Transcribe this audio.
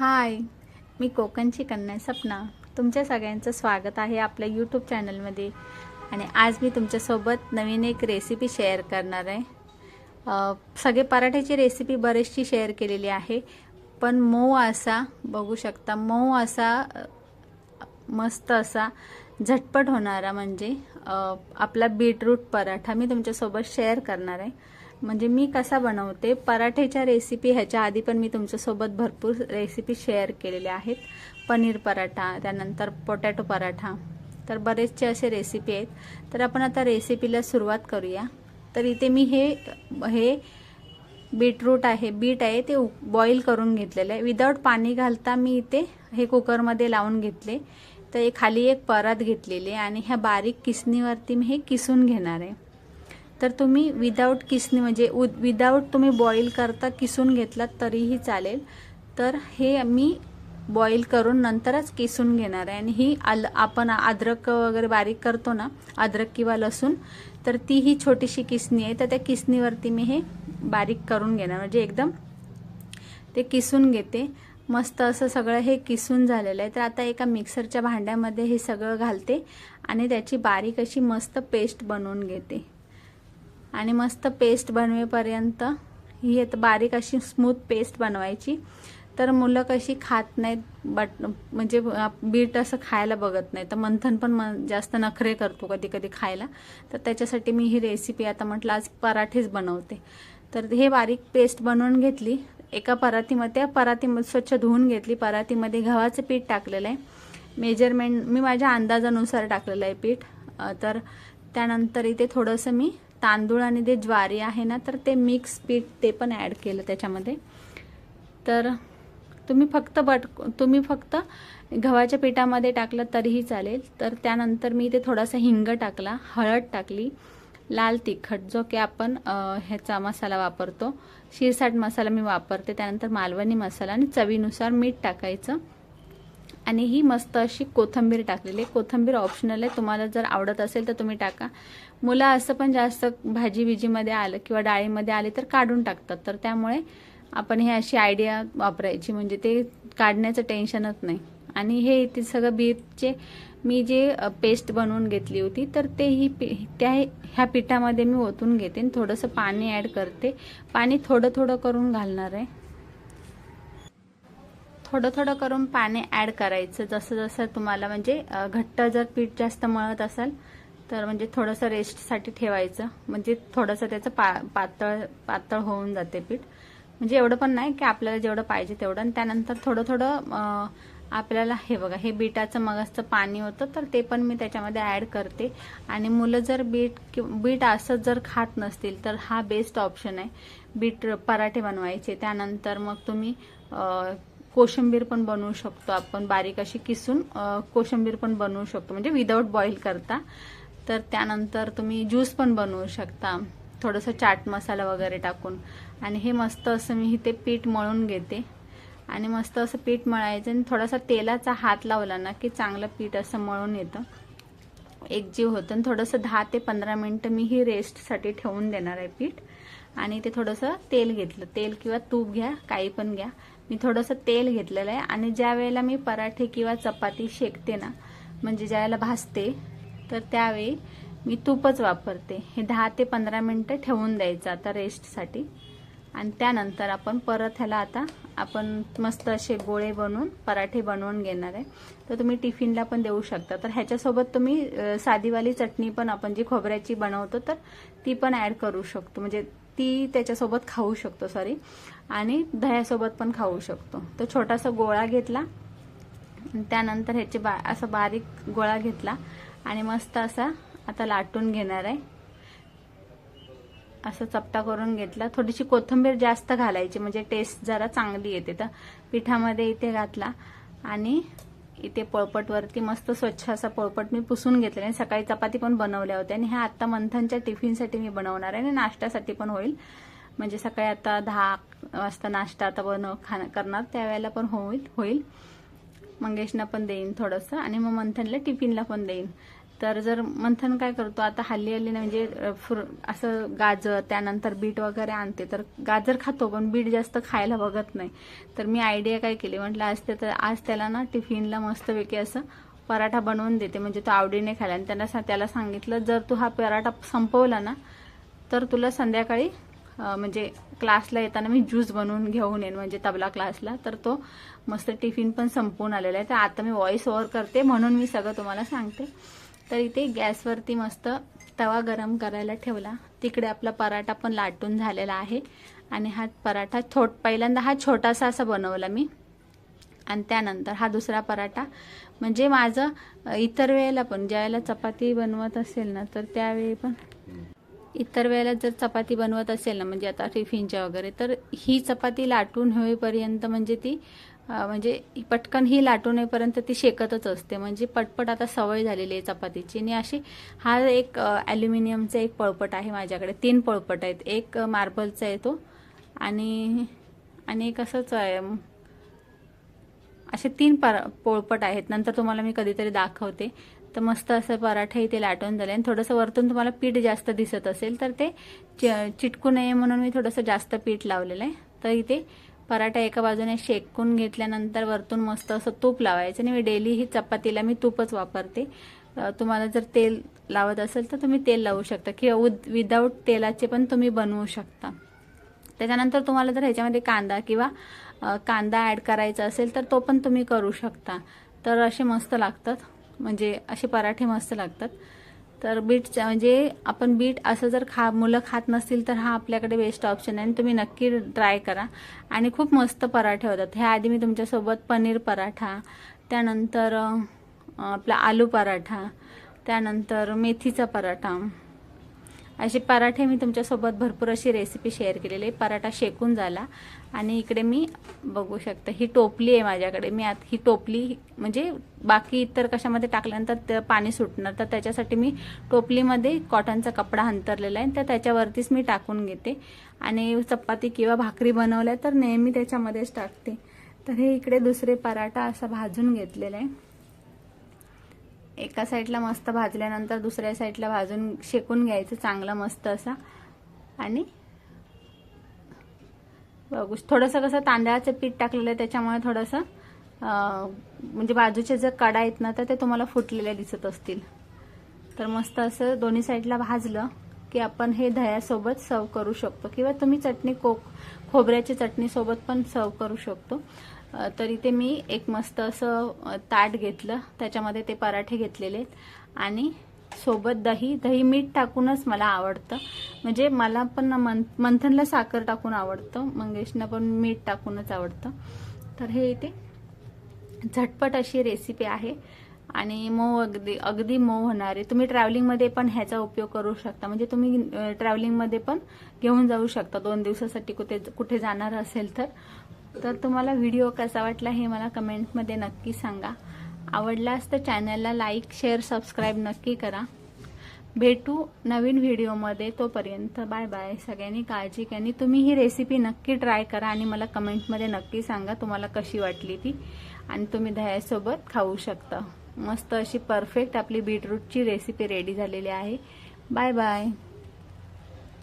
हाय मी कोकणची कन्या सपना. तुमच्या सगळ्यांचं स्वागत आहे आपल्या यूट्यूब चॅनलमध्ये आणि आज मी तुमच्यासोबत नवीन एक रेसिपी शेअर करणार आहे. सगळे पराठ्याची रेसिपी बरीचशी शेअर केलेली आहे. पण मऊ असा बघू शकता मऊ असा मस्त असा झटपट होणारा म्हणजे आपला बीटरूट पराठा मी तुमच्यासोबत शेअर करणार आहे. म्हणजे मी कसा बनवते पराठ्याच्या रेसिपी ह्याच्या आधी पण मी तुमच्यासोबत भरपूर रेसिपी शेअर केलेल्या आहेत. पनीर पराठा त्यानंतर पोटॅटो पराठा. तर बरेचसे असे रेसिपी आहेत. तर आपण आता रेसिपीला सुरुवात करूया. तर इथे मी हे हे बीटरूट आहे बीट आहे ते बॉईल करून घेतलेलं आहे. विदाऊट पाणी घालता मी इथे हे कुकरमध्ये लावून घेतले. तर एक खाली एक परत घेतलेली आहे आणि ह्या बारीक किसणीवरती मी हे किसून घेणार आहे. तर तुम्ही विदाऊट किसणी म्हणजे विदाऊट तुम्ही बॉईल करता किसून घेतलात तरीही चालेल. तर हे मी बॉईल करून नंतरच किसून घेणार आहे. आणि ही आल आपण अद्रक वगैरे बारीक करतो ना अद्रक किंवा लसूण तर ती ही छोटीशी किसणी आहे. तर त्या किसणीवरती मी हे बारीक करून घेणार. म्हणजे एकदम ते किसून घेते. मस्त असं सगळं हे किसून झालेलं आहे. तर आता एका मिक्सरच्या भांड्यामध्ये हे सगळं घालते आणि त्याची बारीक अशी मस्त पेस्ट बनवून घेते. आणि मस्त पेस्ट बनवेपर्यंत ही आता बारीक अशी स्मूथ पेस्ट बनवायची. तर मुलं कशी खात नाहीत बट म्हणजे बीट असं खायला बघत नाही तर मंथन पण म जास्त नखरे करतो कधी कधी खायला. तर त्याच्यासाठी मी ही रेसिपी आता म्हटलं आज पराठेच बनवते. तर हे बारीक पेस्ट बनवून घेतली. एका परातीमध्ये त्या परातीमध्ये स्वच्छ धुवून घेतली. परातीमध्ये गव्हाचं पीठ टाकलेलं आहे. मेजरमेंट मी माझ्या अंदाजानुसार टाकलेलं आहे पीठ. तर त्यानंतर इथे थोडंसं मी तांदूळ आणि ते ज्वारी आहे ना तर ते मिक्स पीठ ते पण ॲड केलं त्याच्यामध्ये. तर तुम्ही फक्त बट तुम्ही फक्त गव्हाच्या पिठामध्ये टाकलं तरीही चालेल. तर त्यानंतर मी इथे थोडासा हिंग टाकला हळद टाकली लाल तिखट जो की आपण ह्याचा मसाला वापरतो. शिरसाट मसाला मी वापरते. त्यानंतर मालवणी मसाला आणि चवीनुसार मीठ टाकायचं. आणि ही मस्त अशी कोथंबीर टाकलेली आहे. कोथंबीर ऑप्शनल आहे. तुम्हाला जर आवडत असेल तर तुम्ही टाका. मुलं असं पण जास्त भाजी बिजीमध्ये आलं किंवा डाळीमध्ये आले तर काढून टाकतात. तर त्यामुळे आपण हे अशी आयडिया वापरायची. म्हणजे ते काढण्याचं टेन्शनच नाही. आणि हे इथे सगळं बीटचे मी जे पेस्ट बनवून घेतली होती तर ते ही त्या ह्या पिठामध्ये मी ओतून घेते थोडंसं पाणी ॲड करते. पाणी थोडं थोडं करून घालणार आहे. थोडं थोडं करून पाणी ॲड करायचं. जसं जसं तुम्हाला म्हणजे घट्ट जर पीठ जास्त मळत असाल तर म्हणजे थोडंसं रेस्टसाठी ठेवायचं. म्हणजे थोडंसं त्याचं पा पातळ पातळ होऊन जाते पीठ. म्हणजे एवढं पण नाही की आपल्याला जेवढं पाहिजे तेवढं. आणि त्यानंतर थोडं थोडं आपल्याला हे बघा हे बीटाचं मगजचं पाणी होतं तर ते पण मी त्याच्यामध्ये ॲड करते. आणि मुलं जर बीट बीट असं जर खात नसतील तर हा बेस्ट ऑप्शन आहे. बीट पराठे बनवायचे. त्यानंतर मग तुम्ही कोशिंबीर पण बनवू शकतो आपण बारीक अशी किसून अ, कोशिंबीर पण बनवू शकतो म्हणजे विदाऊट बॉईल करता. तर त्यानंतर तुम्ही ज्यूस पण बनवू शकता. थोडंसं चाट मसाला वगैरे टाकून. आणि हे मस्त असं मी इथे पीठ मळून घेते. आणि मस्त असं पीठ मळायचं आणि थोडासा तेलाचा हात लावला ना की चांगलं पीठ असं मळून येतं. एकजीव होतं. आणि थोडंसं दहा ते पंधरा मिनटं मी ही रेस्टसाठी ठेवून देणार आहे पीठ. आणि ते थोडंसं तेल घेतलं. तेल किंवा तूप घ्या काही पण घ्या. मी थोडंसं तेल घेतलेलं आहे आणि ज्या वेळेला मी पराठे किंवा चपाती शेकते ना म्हणजे ज्या वेळेला भाजते तर त्यावेळी मी तूपच वापरते. हे दहा ते पंधरा मिनटं ठेवून द्यायचं आता रेस्टसाठी आणि त्यानंतर आपण परत ह्याला आता आपण मस्त असे गोळे बनवून पराठे बनवून घेणार आहे. तर तुम्ही टिफिनला पण देऊ शकता. तर ह्याच्यासोबत तुम्ही साधीवाली चटणी पण आपण जी खोबऱ्याची बनवतो तर ती पण ॲड करू शकतो. म्हणजे ती त्याच्यासोबत खाऊ शकतो सॉरी आणि दह्यासोबत पण खाऊ शकतो. तो छोटासा गोळा घेतला. त्यानंतर ह्याचे बा असा बारीक गोळा घेतला. आणि मस्त असा आता लाटून घेणार आहे. असं चपटा करून घेतला. थोडीशी कोथिंबीर जास्त घालायची म्हणजे टेस्ट जरा चांगली येते. तर पिठामध्ये इथे घातला. आणि इथे पोळपटवरती मस्त स्वच्छ असा पोळपट मी पुसून घेतलेला आणि सकाळी चपाती पण बनवल्या होत्या आणि ह्या आत्ता मंथनच्या टिफिनसाठी मी बनवणार आहे आणि नाश्त्यासाठी पण होईल. म्हणजे सकाळी आता दहा वाजता नाश्ता आता बनव खाणं करणार त्यावेळेला पण होईल होईल. मंगेशना पण देईन थोडंसं आणि मग मंथनला टिफिनला पण देईन. तर जर मंथन काय करतो आता हल्ली हल्ली ना म्हणजे अ, असं गाजर त्यानंतर बीट वगैरे आणते तर गाजर खातो पण बीट जास्त खायला बघत नाही. तर मी आयडिया काय केली म्हटलं आज ते तर आज त्याला ना टिफिनला मस्तपैकी असं पराठा बनवून देते म्हणजे तो आवडीने खायला. आणि त्यांना सा- त्याला सांगितलं जर तू हा पराठा संपवला ना तर तुला संध्याकाळी म्हणजे क्लासला येताना मी ज्यूस बनवून घेऊन येईन म्हणजे तबला क्लासला. तर तो मस्त टिफिन पण संपवून आलेला आहे. तर आता मी व्हॉइस ओव्हर करते म्हणून मी सगळं तुम्हाला सांगते. तर इथे गॅसवरती मस्त तवा गरम करायला ठेवला. तिकडे आपला पराठा पण लाटून झालेला आहे. आणि हा पराठा थोट पहिल्यांदा हा छोटासा असा बनवला मी. आणि त्यानंतर हा दुसरा पराठा. म्हणजे माझं इतर वेळेला पण ज्यावेळेला चपाती बनवत असेल ना तर त्यावेळी पण. इतर वेळेला जर चपाती बनवत असेल ना म्हणजे आता टिफिनच्या वगैरे तर ही चपाती लाटून होईपर्यंत म्हणजे ती म्हणजे पटकन ही लाटू नयेपर्यंत ती शेकतच असते. म्हणजे पटपट आता सवय झालेली आहे चपातीची. आणि अशी हा एक ॲल्युमिनियमचा एक पळपट आहे माझ्याकडे. तीन पळपट आहेत. एक मार्बलचा आहे तो आणि आणि एक असंच आहे असे तीन पर पोळपट आहेत. नंतर तुम्हाला मी कधीतरी दाखवते. तर मस्त असं पराठा इथे लाटून झाले. आणि थोडंसं वरतून तुम्हाला पीठ जास्त दिसत असेल तर ते चि- चिटकू नये म्हणून मी थोडंसं जास्त पीठ लावलेलं आहे. तर इथे पराठा एका बाजूने शेकून घेतल्यानंतर वरतून मस्त असं तूप लावायचं. आणि मी डेली ही चपातीला मी तूपच वापरते. तुम्हाला जर तेल लावत असेल तर तुम्ही तेल लावू शकता किंवा उद विदाऊट तेलाचे पण तुम्ही बनवू शकता. त्याच्यानंतर तुम्हाला जर ह्याच्यामध्ये कांदा किंवा कांदा ॲड करायचा असेल तर तो पण तुम्ही करू शकता. तर असे मस्त लागतात. म्हणजे असे पराठे मस्त लागतात. तर बीटच्या म्हणजे आपण बीट असं जर खा मुलं खात नसतील तर हा आपल्याकडे बेस्ट ऑप्शन आहे आणि तुम्ही नक्की ट्राय करा. आणि खूप मस्त पराठे होतात. ह्या आधी मी तुमच्यासोबत पनीर पराठा त्यानंतर आपला आलू पराठा त्यानंतर मेथीचा पराठा असे पराठे मी तुमच्यासोबत भरपूर अशी रेसिपी शेअर केलेली आहे. पराठा शेकून झाला. आणि इकडे मी बघू शकते ही टोपली आहे माझ्याकडे. मी आत ही टोपली म्हणजे बाकी इतर कशामध्ये टाकल्यानंतर पाणी सुटणार. तर त्याच्यासाठी मी टोपलीमध्ये कॉटनचा कपडा अंतरलेला आहे. तर त्याच्यावरतीच मी टाकून घेते. आणि चपाती किंवा भाकरी बनवल्या तर नेहमी त्याच्यामध्येच टाकते. तर हे इकडे दुसरे पराठा असा भाजून घेतलेला आहे. एका साईडला मस्त भाजल्यानंतर दुसऱ्या साईडला भाजून शेकून घ्यायचं चांगलं मस्त असा. आणि बघू थोडंसं कसं तांदळाचं पीठ टाकलेलं आहे त्याच्यामुळे थोडंसं म्हणजे बाजूचे जर कडा आहेत ना तर ते तुम्हाला फुटलेले दिसत असतील. तर मस्त असं दोन्ही साईडला भाजलं की आपण हे दह्यासोबत सर्व करू शकतो. किंवा तुम्ही चटणी कोक खोबऱ्याची चटणीसोबत पण सर्व करू शकतो. तर इथे मी एक मस्त असं ताट घेतलं. त्याच्यामध्ये ते पराठे घेतलेले. आणि सोबत दही दही मीठ टाकूनच मला आवडतं. म्हणजे मला पण ना मन मंथनला साखर टाकून आवडतं. मंगेशना पण मीठ टाकूनच आवडतं. तर हे इथे झटपट अशी रेसिपी आहे. आणि मऊ अगदी अगदी मऊ होणारे तुम्ही ट्रॅव्हलिंगमध्ये पण ह्याचा उपयोग करू शकता. म्हणजे तुम्ही ट्रॅव्हलिंगमध्ये पण घेऊन जाऊ शकता. दोन दिवसासाठी कुठे कुठे जाणार असेल तर. तर तुम्हाला व्हिडिओ कसा वाटला हे मला कमेंटमध्ये नक्की सांगा. आवडलास तर चॅनलला लाईक शेअर सबस्क्राईब नक्की करा. भेटू नवीन व्हिडिओमध्ये तोपर्यंत बाय बाय सगळ्यांनी काळजी घ्या आणि तुम्ही ही रेसिपी नक्की ट्राय करा आणि मला कमेंटमध्ये नक्की सांगा तुम्हाला कशी वाटली ती. आणि तुम्ही दह्यासोबत खाऊ शकता. मस्त अशी परफेक्ट आपली बीटरूटची रेसिपी रेडी झालेली आहे. Bye bye